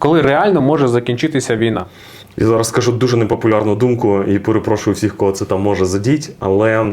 коли реально може закінчитися війна? Я зараз скажу дуже непопулярну думку і перепрошую всіх, кого це там може задіть. Але